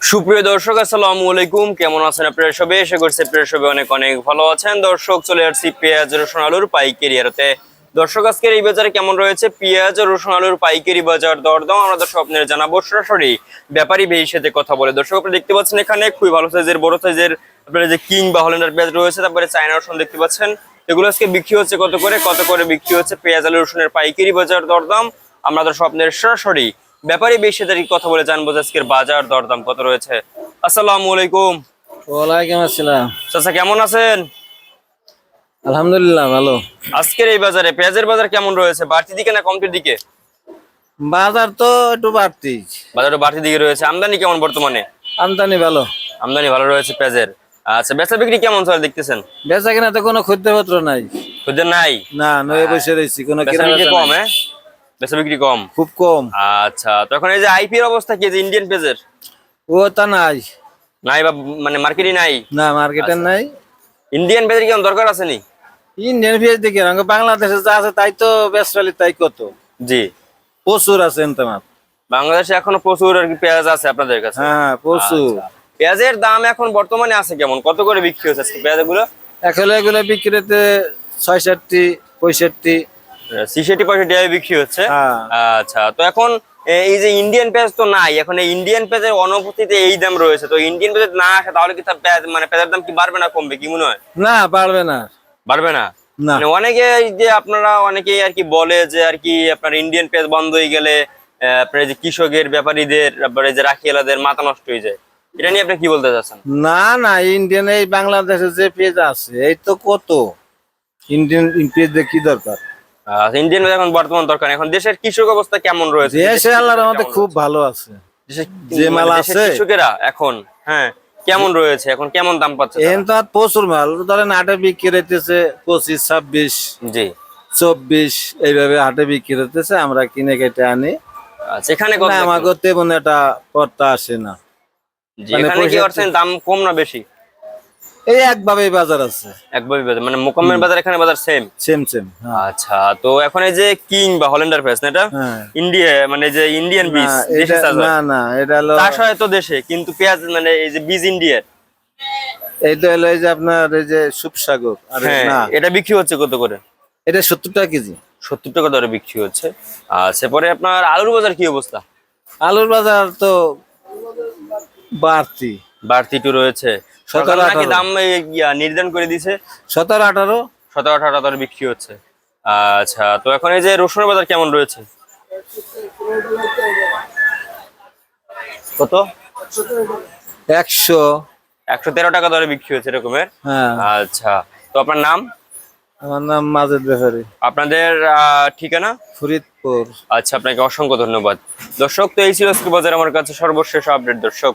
সুপ্রিয় দর্শক, আসসালামু আলাইকুম। কেমন আছেন আপনারা সবে এসে করছে আপনারা সবে অনেক অনেক ভালো আছেন। দর্শক, চলে আসছি পেঁয়াজ, রসুন, আলুর পাইকারি আরতে দর্শক, আজকের এই বাজারে কেমন রয়েছে? পেঁয়াজ, রসুন, আলুর পাইকারি বাজার দরদাম, আমরা দর্শক আপনাদের জানাব সরাসরি ব্যাপারী ভাইয়ের সাথে কথা বলে। দর্শক, আপনারা দেখতে পাচ্ছেন এখানে খুবই ভালো সাইজের বড় সাইজের আপনারা যে কিং বা হল্যান্ডার পেঁয়াজ রয়েছে, তারপরে চায়না রসুন দেখতে পাচ্ছেন। এগুলো আজকে বিক্রি হচ্ছে কত করে? কত করে বিক্রি হচ্ছে পেঁয়াজ, আলু, রসুনের পাইকারি বাজার দরদাম? আমরা দর্শক আপনাদের সরাসরি ব্যাপারী বেশি তারিখ কথা বলে জানব আজকের বাজার দরদাম কত রয়েছে? আসসালামু আলাইকুম। ওয়ালাইকুম আসসালাম। চাচা কেমন আছেন? আলহামদুলিল্লাহ ভালো। আজকের এই বাজারে পেঁয়াজের বাজার কেমন রয়েছে? বাড়তি দিকে না কমতির দিকে? বাজার তো একটু বাড়তি। বাজারটা বাড়তি দিকে রয়েছে। আমদানি কেমন বর্তমানে? আমদানি ভালো। আমদানি ভালো রয়েছে পেঁয়াজের। আচ্ছা বেচা বিক্রি কেমন চলে দেখতেছেন? বেচা কিনা তো কোনো খদ্যপত্র নাই। খুদের নাই? না নয়ে বসে রয়েছি কোনো কেনা কম হ্যাঁ? বেচা বিক্রি কম? খুব কম। আচ্ছা তো এখন এই যে আইপির অবস্থা কি? যে ইন্ডিয়ান পেঁয়াজের ও তা নাই। নাই বা মানে মার্কেটই নাই? না মার্কেটে নাই। ইন্ডিয়ান পেঁয়াজের কেমন দরকার আছে নি? ইন্ডিয়ান পেঁয়াজ দেখি রঙ বাংলাদেশে যা আছে তাই তো বেসরালি তাই কত? জি। প্রচুর আছে এনতেমাত বাংলাদেশে এখনও প্রচুর আর কি পেঁয়াজ আছে আপনাদের কাছে? হ্যাঁ প্রচুর। আচ্ছা। পেঁয়াজের দাম এখন বর্তমানে আছে কেমন? কত করে বিক্রি হচ্ছে আজকে পেঁয়াজগুলো? এখন এগুলো বিক্রিতে ছয়ষট্টি পঁয়ষট্টি সিসেটি পয়সাটি বিক্রি হচ্ছে। হ্যাঁ। আচ্ছা তো এখন এই যে ইন্ডিয়ান পেঁয়াজ তো নাই এখন এই ইন্ডিয়ান পেঁয়াজের অনুভূতিতে এই দাম রয়েছে। তো ইন্ডিয়ান পেঁয়াজ না আসে তাহলে কি তার পেঁয়াজ মানে পেঁয়াজের দাম কি বাড়বে না কমবে কি মনে হয়? না পারবে না। বাড়বে না? মানে অনেকে যে আপনারা অনেকেই আর কি বলে যে আর কি আপনার ইন্ডিয়ান পেঁয়াজ বন্ধ হয়ে গেলে আপনার যে কৃষকের ব্যাপারীদের তারপরে যে রাখিয়ালাদের মাথা নষ্ট হয়ে যায়। এটা নিয়ে আপনি কি বলতে চাচ্ছেন? না না ইন্ডিয়ান এই বাংলাদেশে যে পেঁয়াজ আছে এই তো কত? ইন্ডিয়ান পেঁয়াজ কি দরকার? ইন্ডিয়ান পেঁয়াজ এখন বর্তমান দরকার এখন দেশের কৃষক অবস্থা কেমন রয়েছে? দেশে আল্লাহর মধ্যে খুব ভালো আছে। যে মাল মানে আছে। কৃষকেরা এখন হ্যাঁ কেমন রয়েছে? এখন কেমন দাম পাচ্ছে এখন তো প্রচুর মাল। ধরেন হাটে বিক্রি হইতেছে পঁচিশ ছাব্বিশ জি। চব্বিশ এইভাবে হাটে বিক্রি হইতেছে আমরা কিনে কেটে আনি। আচ্ছা এখানে কত না দেখলেন? আমাকে তেমন একটা কর্তা আসে না। মানে দাম কম না বেশি? এই একভাবে বাজার আছে। একবারই বাজার মানে মোকামের বাজার এখানে বাজার সেম সেম সেম আচ্ছা তো এখন এই যে কিং বা হল্যান্ডার ফেস না এটা? ইন্ডিয়া মানে যে ইন্ডিয়ান বীজ না, চাষ না না এটা হলো চাষ হয় তো দেশে কিন্তু পেঁয়াজ মানে এই যে বীজ ইন্ডিয়ার এইটা হলো এই যে আপনার এই যে সুপসাগর আর হ্যাঁ না। এটা বিক্রি হচ্ছে কত করে? এটা সত্তর টাকা কেজি। সত্তর টাকা দরে বিক্রি হচ্ছে। আচ্ছা পরে আপনার আলুর বাজার কি অবস্থা? আলুর বাজার তো বাড়তি। বাড়তি একটু রয়েছে। সতেরো, নাকি আঠারো। দাম নির্ধারণ করে দিছে সতেরো আঠারো। সতেরো আঠারো দরে বিক্রি হচ্ছে। আচ্ছা তো এখন এই যে রসুনের বাজার কেমন রয়েছে? কত? একশো। একশো তেরো টাকা দরে বিক্রি হচ্ছে এরকমের? হ্যাঁ। আচ্ছা তো আপনার নাম? আমার নাম মাজেদ ব্যাপারী আপনাদের আহ, ঠিকানা? ফরিদপুর। আচ্ছা আপনাকে অসংখ্য ধন্যবাদ। দর্শক তো এই ছিল আজকে বাজার। আমার কাছে সর্বশেষ আপডেট। দর্শক